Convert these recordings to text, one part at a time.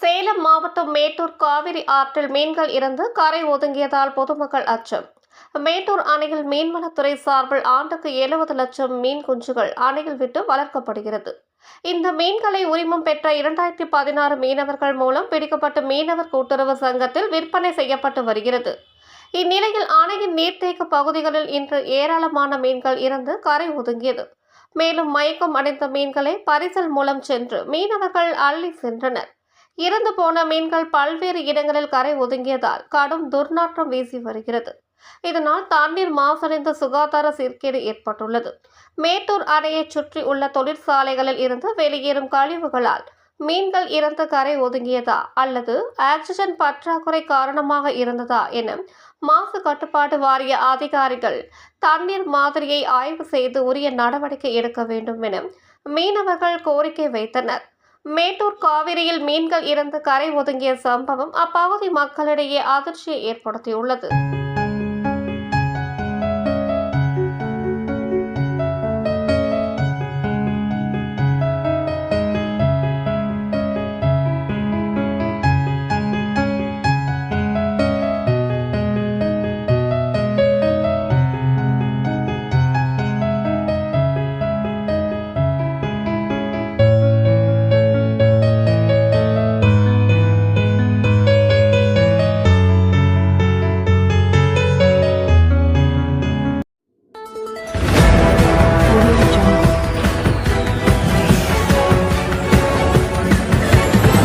சேலம் மாவட்டம் மேட்டூர் காவிரி ஆற்றில் மீன்கள் இருந்து கரை ஒதுங்கியதால் பொதுமக்கள் அச்சம். மேட்டூர் அணையில் மீன்வளத்துறை சார்பில் ஆண்டுக்கு எழுபது லட்சம் மீன் குஞ்சுகள் அணையில் விட்டு வளர்க்கப்படுகிறது. இந்த மீன்களை உரிமம் பெற்ற இரண்டாயிரத்தி பதினாறு மீனவர்கள் மூலம் பிடிக்கப்பட்ட மீனவர் கூட்டுறவு சங்கத்தில் விற்பனை செய்யப்பட்டு வருகிறது. இந்நிலையில் அணையின் நீர்த்தேக்க பகுதிகளில் இன்று ஏராளமான மீன்கள் இருந்து கரை ஒதுங்கியது. மேலும் மயக்கம் அடைந்த மீன்களை பரிசல் மூலம் சென்று மீனவர்கள் அள்ளி சென்றனர். இறந்து போன மீன்கள் பல்வேறு இடங்களில் கரை ஒதுங்கியதால் கடும் துர்நாற்றம் வீசி வருகிறது. இதனால் தண்ணீர் மாசடைந்த சுகாதார சீர்கேடு ஏற்பட்டுள்ளது. மேட்டூர் அணையைச் சுற்றி உள்ள தொழிற்சாலைகளில் இருந்து வெளியேறும் கழிவுகளால் மீன்கள் இறந்த கரை ஒதுங்கியதா அல்லது ஆக்சிஜன் பற்றாக்குறை காரணமாக இருந்ததா என மாசு கட்டுப்பாட்டு வாரிய அதிகாரிகள் தண்ணீர் மாதிரியை ஆய்வு செய்து உரிய நடவடிக்கை எடுக்க வேண்டும் என மீனவர்கள் கோரிக்கை வைத்தனர். மேட்டூர் காவிரியில் மீன்கள் இறந்து கரை ஒதுங்கிய சம்பவம் அப்பகுதி மக்களிடையே அதிர்ச்சியை ஏற்படுத்தியுள்ளது.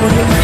audio.